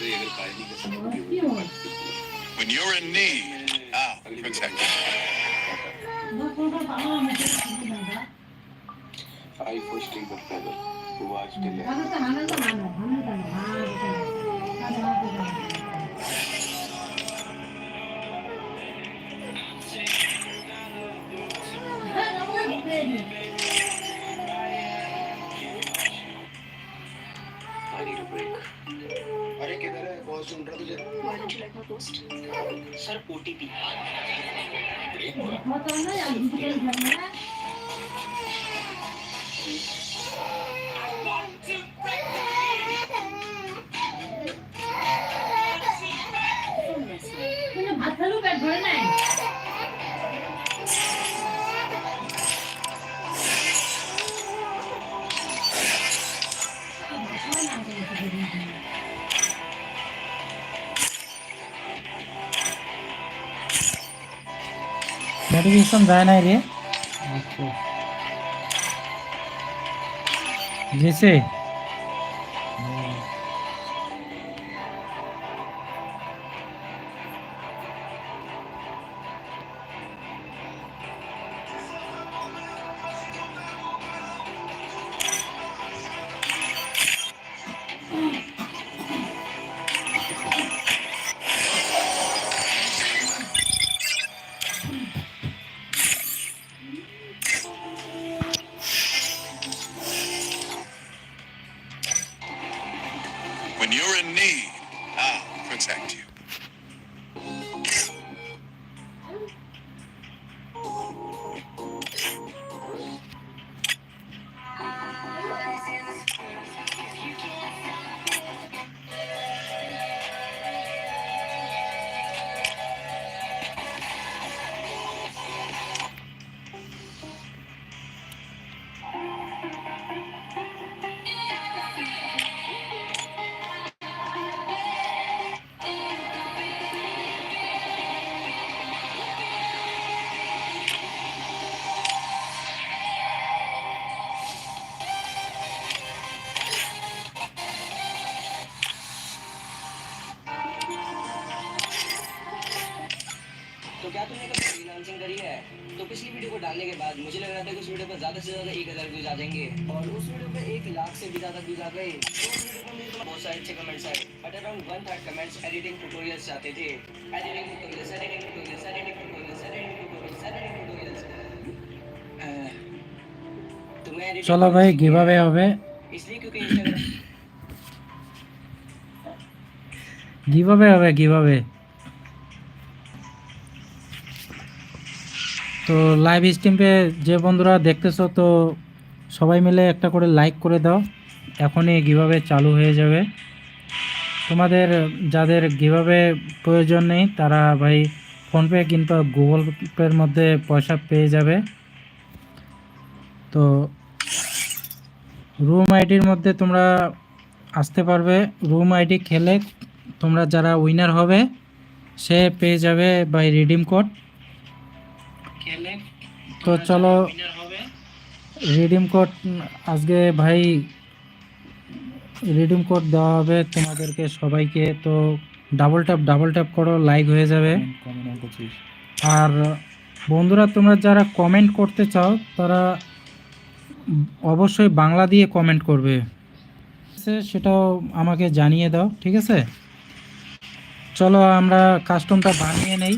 When you're in need, I'll protect you. I pushed the feather. Who watched notification যায় নাই রে গেছে When চলো ভাই কীভাবে হবে। কীভাবে হবে কীভাবে তো লাইভ স্ট্রিমে যে বন্ধুরা দেখতেছো, তো সবাই মিলে একটা করে লাইক করে দাও। এখনই কীভাবে চালু হয়ে যাবে। তোমাদের যাদের কীভাবে প্রয়োজন নেই তারা ভাই ফোনপে কিংবা গুগল পের মধ্যে পয়সা পেয়ে যাবে। তো রুম আইডির মধ্যে তোমরা আসতে পারবে। রুম আইডি খেলে তোমরা যারা উইনার হবে সে পেয়ে যাবে বাই রিডিম কোড। তো চলো রিডিম কোড আজকে ভাই রিডিম কোড দেওয়া হবে। তোমাদেরকে সবাইকে তো ডাবল ট্যাপ ডাবল ট্যাপ করো লাইক হয়ে যাবে। আর বন্ধুরা তোমরা যারা কমেন্ট করতে চাও তারা অবশ্যই বাংলা দিয়ে কমেন্ট করবে। সেটাও আমাকে জানিয়ে দাও ঠিক আছে? চলো আমরা কাস্টমটা বানিয়ে নেই।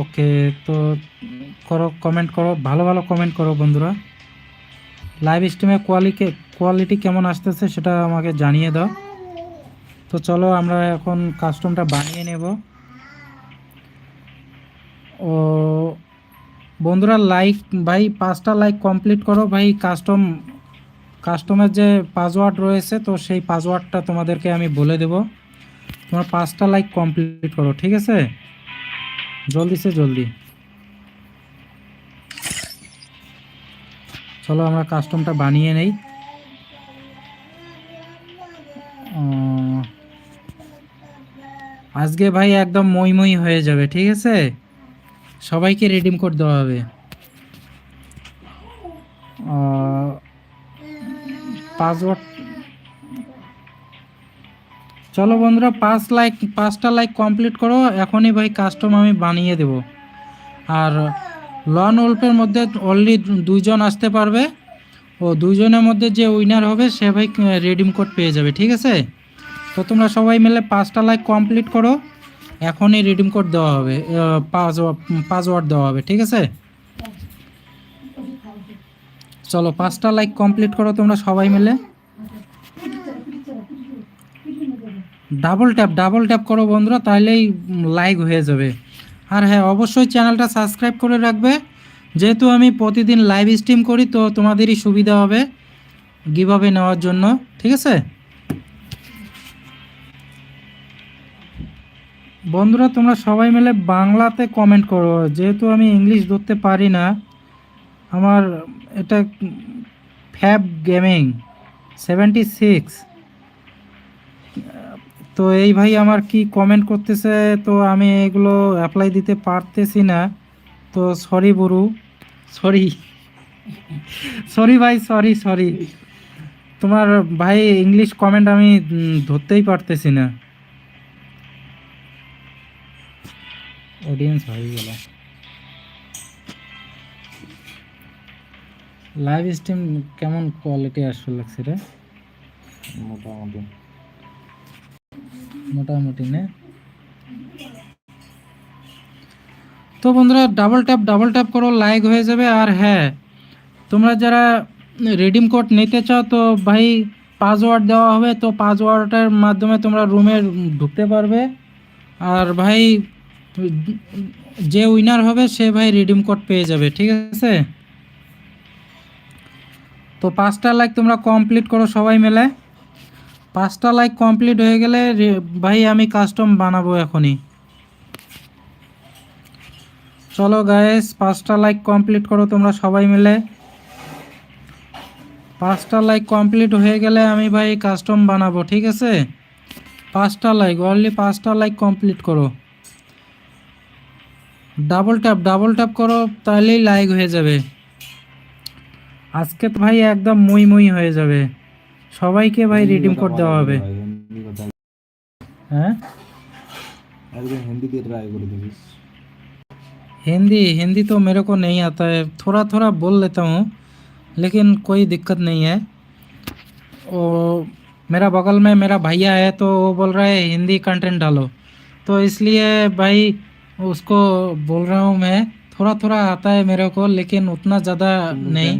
ওকে, তো করো কমেন্ট করো, ভালো ভালো কমেন্ট করো বন্ধুরা। লাইভ স্ট্রিমে কোয়ালিটি কোয়ালিটি কেমন আসতেছে সেটা আমাকে জানিয়ে দাও। তো চলো আমরা এখন কাস্টমটা বানিয়ে নেব। ও, বন্ধুরা লাইক ভাই, পাঁচটা লাইক কমপ্লিট করো। ভাই কাস্টম কাস্টমের যে পাসওয়ার্ড রয়েছে, তো সেই পাসওয়ার্ডটা তোমাদেরকে আমি বলে দেব। তোমরা পাঁচটা লাইক কমপ্লিট করো, ঠিক আছে? জলদি সে, জলদি। চলো আমরা কাস্টমটা বানিয়ে নেই। আজকে ভাই একদম মই হয়ে যাবে, ঠিক আছে? সবাইকে রিডিম কোড দেওয়া হবে। পাসওয়ার্ড চলো বন্ধুরা, পাঁচ লাইক পাঁচটা লাইক কমপ্লিট করো, এখনই ভাই কাস্টম আমি বানিয়ে দেব। আর লন ওল্পের মধ্যে অনলি দুইজন আসতে পারবে, ও দুইজনের মধ্যে যে উইনার হবে, সে ভাই রেডিম কোড পেয়ে যাবে, ঠিক আছে? তো তোমরা সবাই মিলে পাঁচটা লাইক কমপ্লিট করো, এখনই রিডিম কোড দেওয়া হবে পাসওয়ার্ড পাসওয়ার্ড দেওয়া হবে, ঠিক আছে? চলো পাঁচটা লাইক কমপ্লিট করো তোমরা সবাই মিলে। ডাবল ট্যাপ ডাবল ট্যাপ করো বন্ধুরা তাহলেই লাইক হয়ে যাবে। আর হ্যাঁ অবশ্যই চ্যানেলটা সাবস্ক্রাইব করে রাখবে। যেহেতু আমি প্রতিদিন লাইভ স্ট্রিম করি, তো তোমাদেরই সুবিধা হবে গিভাবে নেওয়ার জন্য, ঠিক আছে? বন্ধুরা, তোমরা সবাই মিলে বাংলাতে কমেন্ট করো। যেহেতু আমি ইংলিশ ধরতে পারি না, আমার এটা ফ্যাব গেমিং সেভেন্টি সিক্স তো এই ভাই আমার কি কমেন্ট করতেছে? তো আমি এগুলো অ্যাপ্লাই দিতে পারতেছি না। তো সরি বরু। সরি সরি ভাই সরি সরি তোমার ভাই ইংলিশ কমেন্ট আমি ধরতেই পারতেছি না। অডিয়েন্স হয়ে গেল লাইভ স্ট্রিম কেমন কোয়ালিটি আসলে লাগছে রে? মোটামুটি। মোটামুটি, না? তো বন্ধুরা ডাবল ট্যাপ ডাবল ট্যাপ করো লাইক হয়ে যাবে। আর হ্যাঁ তোমরা যারা রিডিম কোড নিতে চাও, তো ভাই পাসওয়ার্ড দেওয়া হবে, তো পাসওয়ার্ডের মাধ্যমে তোমরা রুমে ঢুকতে পারবে। আর ভাই, যে উইনার হবে, সে ভাই রিডিম কোড পেয়ে যাবে, ঠিক আছে? তো পাঁচটা লাইক তোমরা কমপ্লিট করো সবাই মিলে। পাঁচটা লাইক কমপ্লিট হয়ে গেলে ভাই, আমি কাস্টম বানাবো এখনই। চলো গায়েস পাঁচটা লাইক কমপ্লিট করো তোমরা সবাই মিলে। পাঁচটা লাইক কমপ্লিট হয়ে গেলে আমি ভাই কাস্টম বানাবো, ঠিক আছে? পাঁচটা লাইক অনলি পাঁচটা লাইক কমপ্লিট করো। ডাবল ট্যাপ ডাবল ট্যাপ করো তাহলেই লাইক হয়ে যাবে। আজকে তো ভাই একদম মুই মুই হয়ে যাবে। সবাইকে ভাই রিডিম কোড দেওয়া হবে হিন্দি কথা হ্যাঁ একদম হিন্দি দিয়ে ট্রাই করে দেখিস हिंदी हिंदी तो मेरे को नहीं आता है थोड़ा थोड़ा बोल लेता हूँ लेकिन कोई दिक्कत नहीं है वो मेरा बगल में मेरा भैया है तो वो बोल रहा है हिंदी कंटेंट डालो तो इसलिए भाई उसको बोल रहा हूँ मैं थोड़ा थोड़ा आता है मेरे को लेकिन उतना ज़्यादा नहीं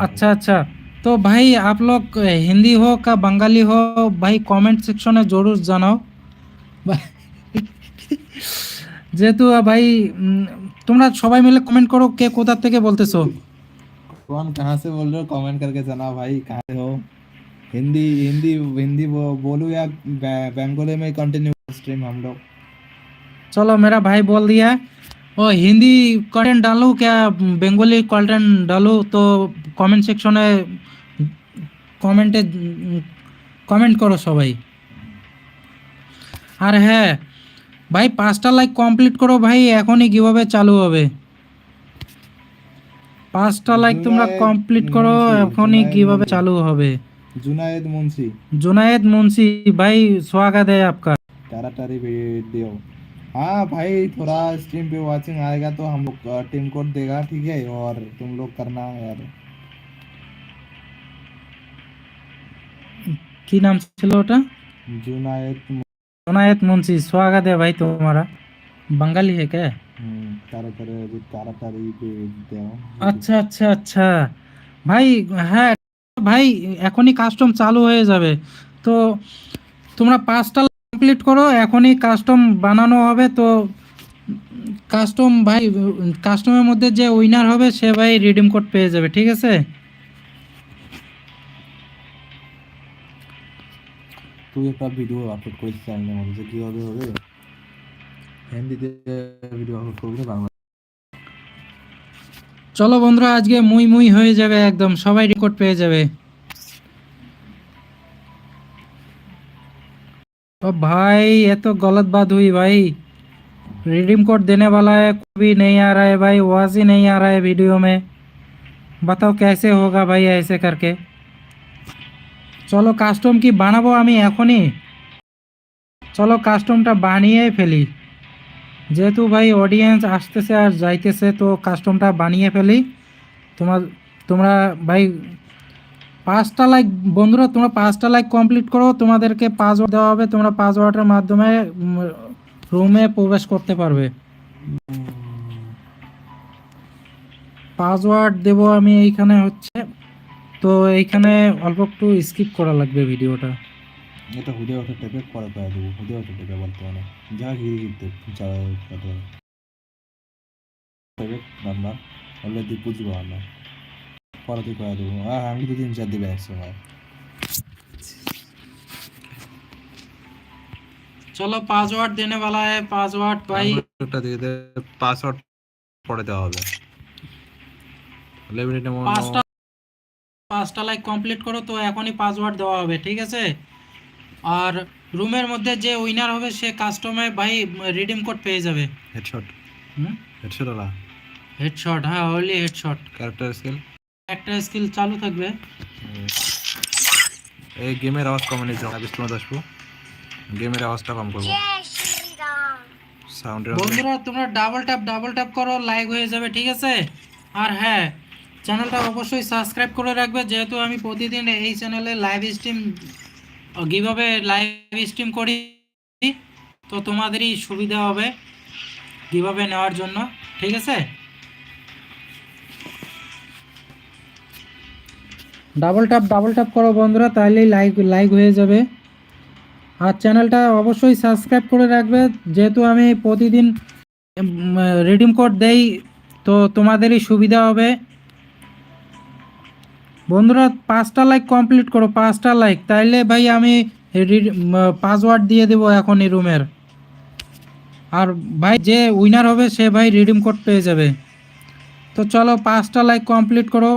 अच्छा अच्छा तो भाई आप लोग हिंदी हो का बंगाली हो भाई कमेंट सेक्शन में जरूर জানাও যেহেতু ভাই উম, তোমরা সবাই মিলে কমেন্ট করো কে কোথা থেকে বলতেছো कौन कहाँ से बोल रहे हो कमेंट करके जना भाई कहाँ से हो हिंदी हिंदी हिंदी बो, बोलूँ या बै- बंगाली में कंटिन्यू स्ट्रीम हम लोग चलो मेरा भाई बोल दिया ও হিন্দি কন্টেন্ট ডালো क्या? বেঙ্গলি কন্টেন্ট ডালো তো কমেন্ট সেকশনে কমেন্টে কমেন্ট করো সবাই আর হ্যাঁ ভাই পাঁচটা লাইক কমপ্লিট করো ভাই এখনই কীভাবে চালু হবে পাঁচটা লাইক তোমরা কমপ্লিট করো এখনই কীভাবে চালু হবে জুনায়েদ মুন্সি জুনায়েদ মুন্সি ভাই স্বাগত है आपका। তাড়াতাড়ি ভিডিও हाँ भाई थोड़ा स्ट्रीम पे वाचिंग आएगा तो हम लोग टीम कोड देगा ठीक है और तुम लोग करना यार কি নাম ছিল ওটা जुनायद जुनायद मुंशी स्वागत है भाई तुम्हारा बंगाली है क्या टाराटारी टाराटारी वीडियो আচ্ছা আচ্ছা আচ্ছা ভাই হ্যাঁ ভাই এখনই কাস্টম চালু হয়ে যাবে তো তোমরা পাঁচটা কমপ্লিট করো এখনই কাস্টম বানানো হবে। তো কাস্টম ভাই কাস্টমের মধ্যে যে উইনার হবে সে ভাই রিডিম কোড পেয়ে যাবে ঠিক আছে? তুই একটা ভিডিও আপলোড করিস চ্যানেলের মধ্যে যে কীভাবে হবে? হিন্দিতে ভিডিও আপলোড করবি বাংলা চলো বন্ধুরা আজকে মুই মুই হয়ে যাবে একদম সবাই রেকর্ড পেয়ে যাবে। ও ভাই এত গলত বাদ হুই ভাই रिडीम कोड देने वाला है कोई भी नहीं आ रहा है भाई आवाज़ ही नहीं आ रहा है वीडियो में बताओ कैसे होगा भाई ऐसे करके চলো কাস্টম কি বানাবো আমি এখনই চলো কাস্টমটা বানিয়েই ফেলি যেহেতু ভাই অডিয়েন্স আসতেছে আর যাইতেছে তো কাস্টমটা বানিয়ে ফেলি তোমার তোমরা ভাই পাঁচটা লাইক বন্ধুরা, তোমরা পাঁচটা লাইক কমপ্লিট করো, তোমাদেরকে পাসওয়ার্ড দেওয়া হবে, তোমরা পাসওয়ার্ডের মাধ্যমে রুমে প্রবেশ করতে পারবে। পাসওয়ার্ড দেব আমি এইখানে হচ্ছে, তো এইখানে অল্প একটু স্কিপ করা লাগবে ভিডিওটা এটা হুদে ওঠা টেপে করে দেবো, হুদে ওঠা টেপে বর্তমানে যা গিয়ে গিয়ে টেপে নাম্বার অলরেডি বুঝব আমরা পরে পরাতেই করে দেবো। আর আমি তো তিন চার দিবে একশো একসময় চলো পাসওয়ার্ড দেনে वाला है পাসওয়ার্ড ভাই একটা দিয়ে দে পাসওয়ার্ড পড়ে দেওয়া হবে। লেমিনেট এমন পাঁচটা পাঁচটা লাইক কমপ্লিট করো তো এখনই পাসওয়ার্ড দেওয়া হবে ঠিক আছে? আর রুমের মধ্যে যে উইনার হবে সে কাস্টমে ভাই রিডিম কোড পেয়ে যাবে। হেডশট হুম? হেডশট হেডশট হ্যাঁ অনলি হেডশট ক্যারেক্টার স্কিল একটা স্কিল চালু থাকবে। এই গেমের আওয়াজ কমে নিয়েছে আমি স্টোমাতে আসব গেমের আওয়াজটা কম করব। সাউন্ডের বন্ধুরা তোমরা ডাবল ট্যাপ ডাবল ট্যাপ করো লাইক হয়ে যাবে ঠিক আছে? আর হ্যাঁ চ্যানেলটা অবশ্যই সাবস্ক্রাইব করে রাখবে যেহেতু আমি প্রতিদিন এই চ্যানেলে লাইভ স্ট্রিম কীভাবে লাইভ স্ট্রিম করি। তো তোমাদেরই সুবিধা হবে কীভাবে নেওয়ার জন্য ঠিক আছে? ডাবল ট্যাপ ডাবল ট্যাপ করো বন্ধুরা, তাহলেই লাইক লাইক হয়ে যাবে। আর চ্যানেলটা অবশ্যই সাবস্ক্রাইব করে রাখবে, যেহেতু আমি প্রতিদিন রিডিম কোড দেই, তো তোমাদেরই সুবিধা হবে। বন্ধুরা, পাঁচটা লাইক কমপ্লিট করো, পাঁচটা লাইক তাইলে ভাই আমি পাসওয়ার্ড দিয়ে দেবো এখনই রুমের আর ভাই যে উইনার হবে, সে ভাই রিডিম কোড পেয়ে যাবে। তো চলো পাঁচটা লাইক কমপ্লিট করো।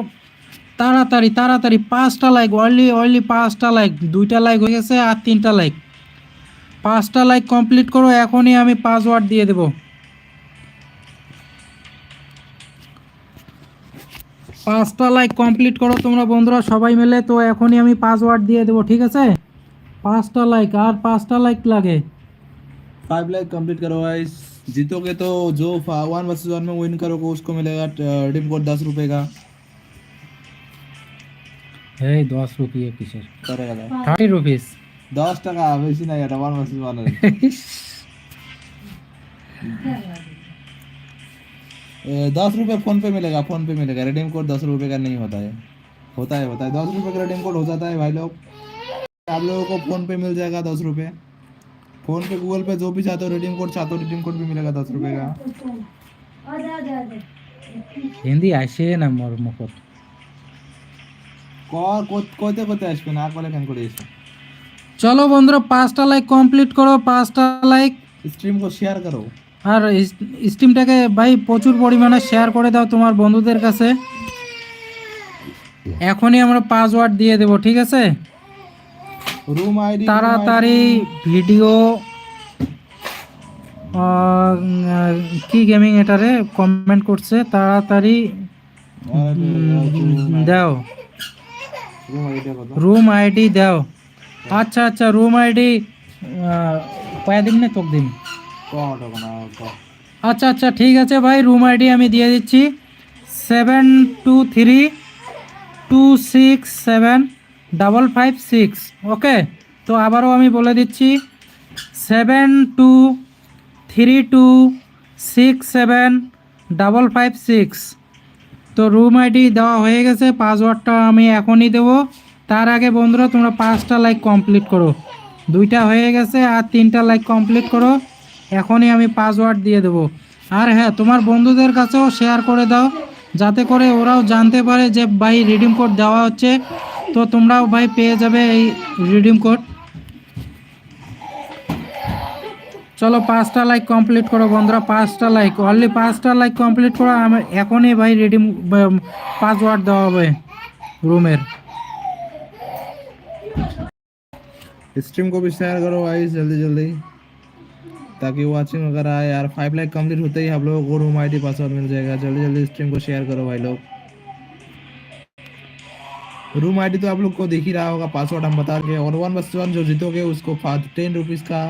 তাড়াতাড়ি তাড়াতাড়ি পাঁচটা লাইক অনলি অনলি পাঁচটা লাইক দুইটা লাইক হয়ে গেছে আর তিনটা লাইক পাঁচটা লাইক কমপ্লিট করো এখনই আমি পাসওয়ার্ড দিয়ে দেব পাঁচটা লাইক কমপ্লিট করো তোমরা বন্ধুরা সবাই মিলে তো এখনই আমি পাসওয়ার্ড দিয়ে দেবো ঠিক আছে পাঁচটা লাইক আর পাঁচটা লাইক লাগে फाइव लाइक कंप्लीट करो गाइस जीतोगे तो जो वन वर्सेस वन में विन करोगे उसको मिलेगा रिडीम कोड दस रुपए का এই দশ রুপিয়ে কিসের करेगा ना থার্টি রুপিস दस टका बेसी नहीं এটা वन वर्सेस वन दस रुपए फोन पे मिलेगा फोन पे मिलेगा रिडीम कोड दस रुपए का नहीं होता है होता है होता है दस रुपए का रिडीम कोड हो जाता है भाई लोग आप लोगों को फोन पे मिल जाएगा दस रुपए फोन पे गूगल पे जो भी चाहते हो रिडीम कोड चाहते हो रिडीम कोड भी मिलेगा दस रुपए का হিন্দি আসে না মোর মুখত কর করতে আসবে না? কেন করে চলো বন্ধুরা পাঁচটা লাইক কমপ্লিট করো পাঁচটা লাইক স্ট্রিম কো শেয়ার করো। আর স্ট্রিমটাকে ভাই প্রচুর পরিমাণে শেয়ার করে দাও তোমার বন্ধুদের কাছে। এখনই আমরা পাসওয়ার্ড দিয়ে দেব ঠিক আছে? রুম আইডি তাড়াতাড়ি ভিডিও কি গেমিং এটারে কমেন্ট করছে তাড়াতাড়ি দাও। রুম আইডি দাও। আচ্ছা আচ্ছা রুম আইডি কয়া দিন না তোক দিন? আচ্ছা আচ্ছা ঠিক আছে ভাই রুম আইডি আমি দিয়ে দিচ্ছি। Seven two three two six seven double five six okay তো আবারও আমি বলে দিচ্ছি seven two three two six seven double five six তো রুম আইডি দেওয়া হয়ে গেছে পাসওয়ার্ডটা আমি এখনই দেবো। তার আগে বন্ধুরা, তোমরা পাঁচটা লাইক কমপ্লিট করো। দুইটা হয়ে গেছে আর তিনটা লাইক কমপ্লিট করো। এখনই আমি পাসওয়ার্ড দিয়ে দেবো। আর হ্যাঁ তোমার বন্ধুদের কাছেও শেয়ার করে দাও, যাতে করে ওরাও জানতে পারে যে ভাই রিডিম কোড দেওয়া হচ্ছে। তো তোমরাও ভাই পেয়ে যাবে এই রিডিম কোড চলো পাঁচটা লাইক কমপ্লিট করো বন্ধুরা পাঁচটা লাইক অনলি পাঁচটা লাইক কমপ্লিট করো আমি এখনই ভাই রিডিম পাসওয়ার্ড দেওয়া হবে রুমের स्ट्रीम को भी शेयर करो गाइस जल्दी जल्दी ताकि वॉचिंग वगैरह आए यार फाइव लाख कंप्लीट होते ही आप लोगों को रूम आई डी पासवर्ड मिल जाएगा जल्दी जल्दी स्ट्रीम को शेयर करो भाई लोग रूम आईडी तो आप लोग को दिख ही रहा होगा पासवर्ड हम बता के और वन बस वन जो जीतोगे उसको टेन रुपीज़ का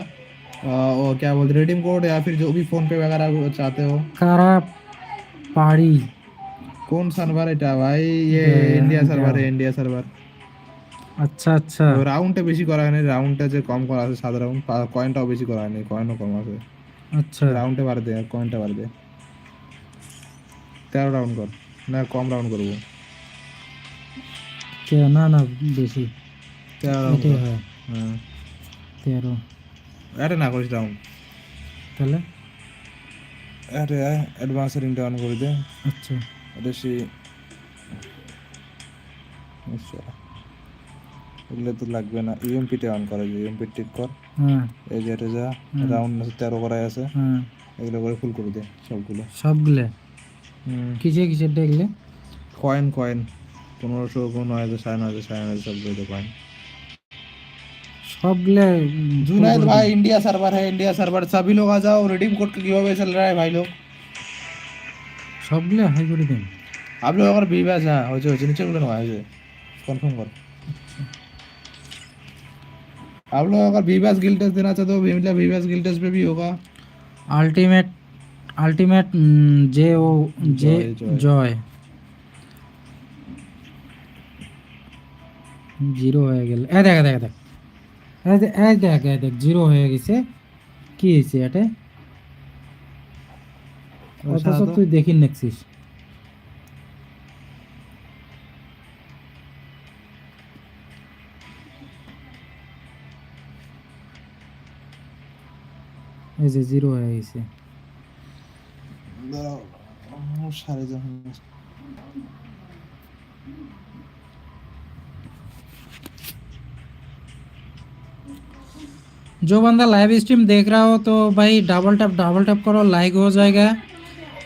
अ, वो क्या बोलते रिडीम कोड या फिर जो भी फ़ोन पे वगैरह चाहते हो কারা পাড়ি कौन सर्वर এটা ভাই ये ये इंडिया India। सर्वर है इंडिया सर्वर আচ্ছা আচ্ছা রাউন্ডটা বেশি করা হয়নি রাউন্ডটা যে কম করা আছে সাত রাউন্ড কয়েনটাও বেশি করা হয়নি কয়েনও কম আছে আচ্ছা রাউন্ডে বাড় দে আর কয়েনটা বাড় দে তেরো রাউন্ড কর না কম রাউন্ড করবো কে না না বেশি তেরো রাউন্ড এটাই হয় হ্যাঁ তেরো এটা না করিস রাউন্ড তাহলে? এটা অ্যাডভান্স রিংটা অন করে দে। আচ্ছা। বেশি আচ্ছা। এগুলো তো লাগবে না। ইএমপিটা অন করা যায় ইএমপি টিক কর। হ্যাঁ। এই যে এটা যা রাউন্ড তেরো করাই আছে। হ্যাঁ এগুলো করে ফুল করে দে সবগুলো। সবগুলো? কিসে কিসের দেখলে কয়েন কয়েন পনেরোশো নয় হাজার সাড়ে নয় হাজার সাড়ে নয় হাজার সবগুলো কয়েন सब ले जुनैद भाई इंडिया सर्वर है इंडिया सर्वर सभी लोग आ जाओ रिडीम कोड का गिव अवे चल रहा है भाई लोग। सब ले है जोड़ी दिन आप लोग अगर बी बैच है हो जो नीचे बोले ना हो कंफर्म करो। आप लोग अगर बी बैच गिल्ड टेस्ट देना चाहते हो भी मिलेगा बी बैच गिल्ड टेस्ट पे भी होगा। Ultimate ultimate J O J joy zero है गेल ए देख देख देख। এই দেখ এই দেখ জিরো হয়ে গেছে। কি হয়েছে এটা? অথচ তুই দেখি নেছিস এই যে জিরো হয়ে গেছে। সাড়ে যখন जो बंदा लाइव स्ट्रीम देख रहा हो तो भाई डबल टैप डबल टैप करो लाइक हो जाएगा।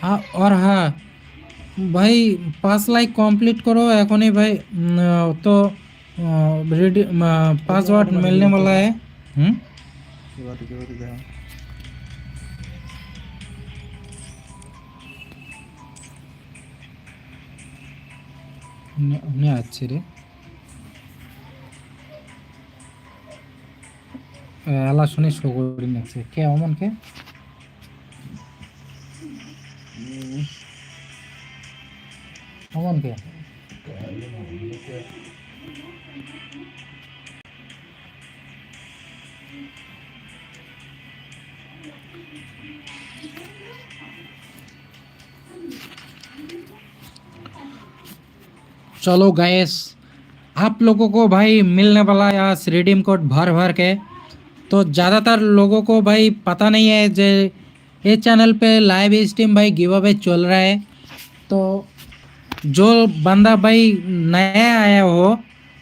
हाँ और हाँ भाई पाँच लाइक कंप्लीट करो एखन भाई तो रेडी पासवर्ड तो मिलने तो वाला है। हम्म? अच्छी नहीं अच्छे रे। বাতি দেখা নিয়ে আসছে রে আলা শুনে শো করি নাকছে কে অমন কে অমন কে चलो गैस आप लोगों को भाई मिलने वाला है आज रिडीम कोड भर भर के तो ज़्यादातर लोगों को भाई पता नहीं है जे ये चैनल पे लाइव स्ट्रीम भाई गिव अवे चल रहा है। तो जो बंदा भाई नया आया हो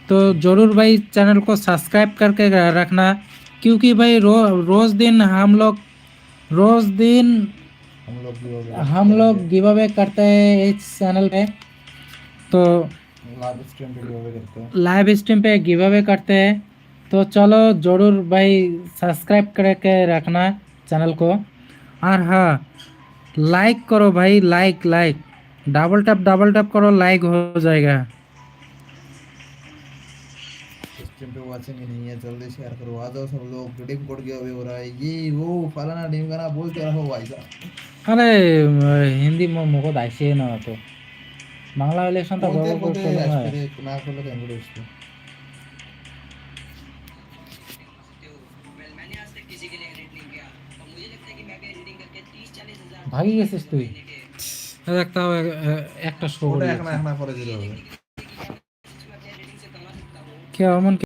तो ज़रूर भाई चैनल को सब्सक्राइब करके रखना क्योंकि भाई रो रोज़ दिन हम लोग रोज़ दिन हम लोग भी हम लोग गिव अवे करते हैं इस चैनल पे। तो लाइव स्ट्रीम पे गिव अवे करते हैं। लाइव स्ट्रीम पे गिव अवे करते हैं। तो चलो ज़रूर भाई सब्सक्राइब करके रखना चैनल को और हाँ लाइक करो भाई like like double tap double tap करो लाइक हो जाएगा स्ट्रीम पे वाचिंग ही नहीं है जल्दी शेयर करो आ जाओ सब लोग रिडीम कोड गिव अवे हो रहा है ये वो फलाना डीम का ना बोलते रहो भाई साहब अरे হিন্দি মুখ আইসে না তো বাংলা ইলেকশন তো बोलते গড়বড় बोलते করলে হয়। फिर ভাগি গেছিস তুই একটা একটা শো ওটা এখন এখন পরে দিতে হবে एडिटिंग से कमा सकता हूँ কে অমন কে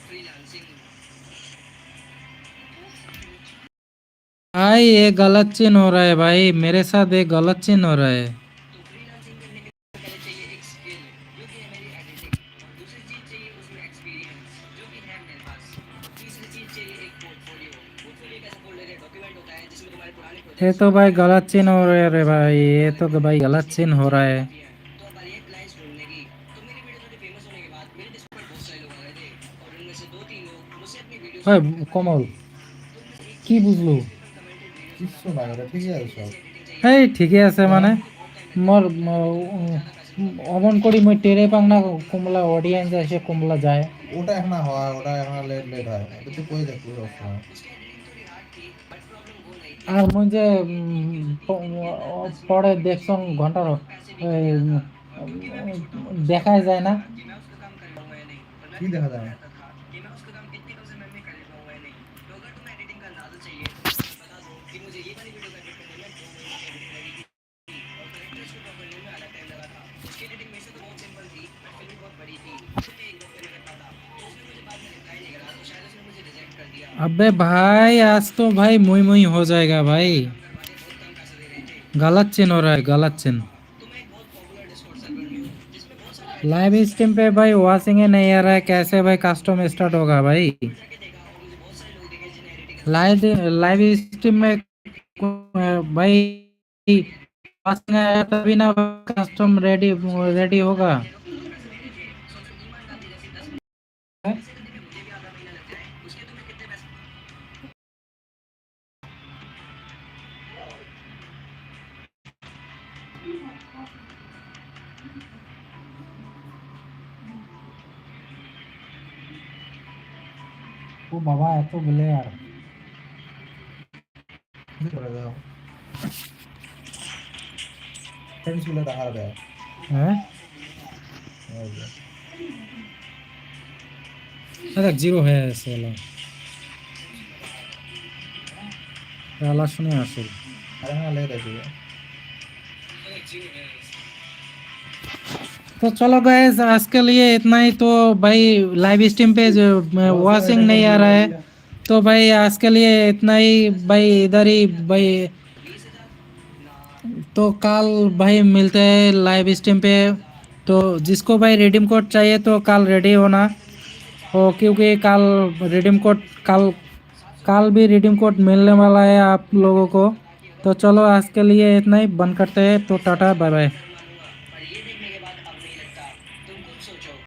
फ्रीलांसिंग भाई ये गलत चिन्ह हो रहा है भाई मेरे साथ ये गलत चिन्ह हो रहा है ये प्रोजेक्ट तो भाई गलत चिन्ह हो रहा है रे भाई ये तो भाई गलत चिन्ह हो रहा है तो हमारी एक क्लाइंट्स ढूंढने की तो मेरी वीडियो थोड़ी फेमस होने के बाद मेरे डिस्प्ले पर बहुत सारे लोग आ गए थे और उनमें से दो तीन लोग मुझसे अपनी वीडियो भाई कमल কি বুঝলো কিচ্ছু না ওটা ঠিকই আছে সব এই ঠিকই আছে মানে মোর ম- অমন করি মই টেরে পাং না কুমলা অডিয়েন্স এসে কুমলা যায় ওটা এখন হয় ওটা এখন লেট লেট হয় এটা তুই কই দেখবি সবসময় আর মুই যে পরে দেখছন ঘণ্টার দেখাই যায় না। কি দেখা যায়? अबे भाई, आज तो भाई मुई मुई हो जाएगा भाई। गलत चिन्ह हो रहा है, गलत चिन्ह। लाइव स्ट्रीम पे भाई वॉचिंग ही नहीं आ रहा है, कैसे भाई कस्टम स्टार्ट होगा भाई? लाइव लाइव स्ट्रीम में भाई वॉचिंग आया तभी ना कस्टम रेडी रेडी होगा। ও বাবা এত বলে আর কি করে দাও ফ্রেন্ডসগুলো দেখা দেয় হ্যাঁ এই যে। দেখ জিরো হয়ে আছে এলা এলা শুনে আসল আরে হ্যাঁ লেট আছে तो चलो गैस आज के लिए इतना ही तो भाई लाइव स्ट्रीम पे वॉचिंग नहीं आ रहा है। तो भाई आज के लिए इतना ही। भाई इधर ही भाई। तो कल भाई मिलते हैं लाइव स्ट्रीम पे। तो जिसको भाई रिडीम कोड चाहिए तो कल रेडी होना। हो क्योंकि कल रिडीम कोड कल कल भी रिडीम कोड मिलने वाला है आप लोगों को। तो चलो आज के लिए इतना ही। बंद करते हैं। तो टाटा बाय बाय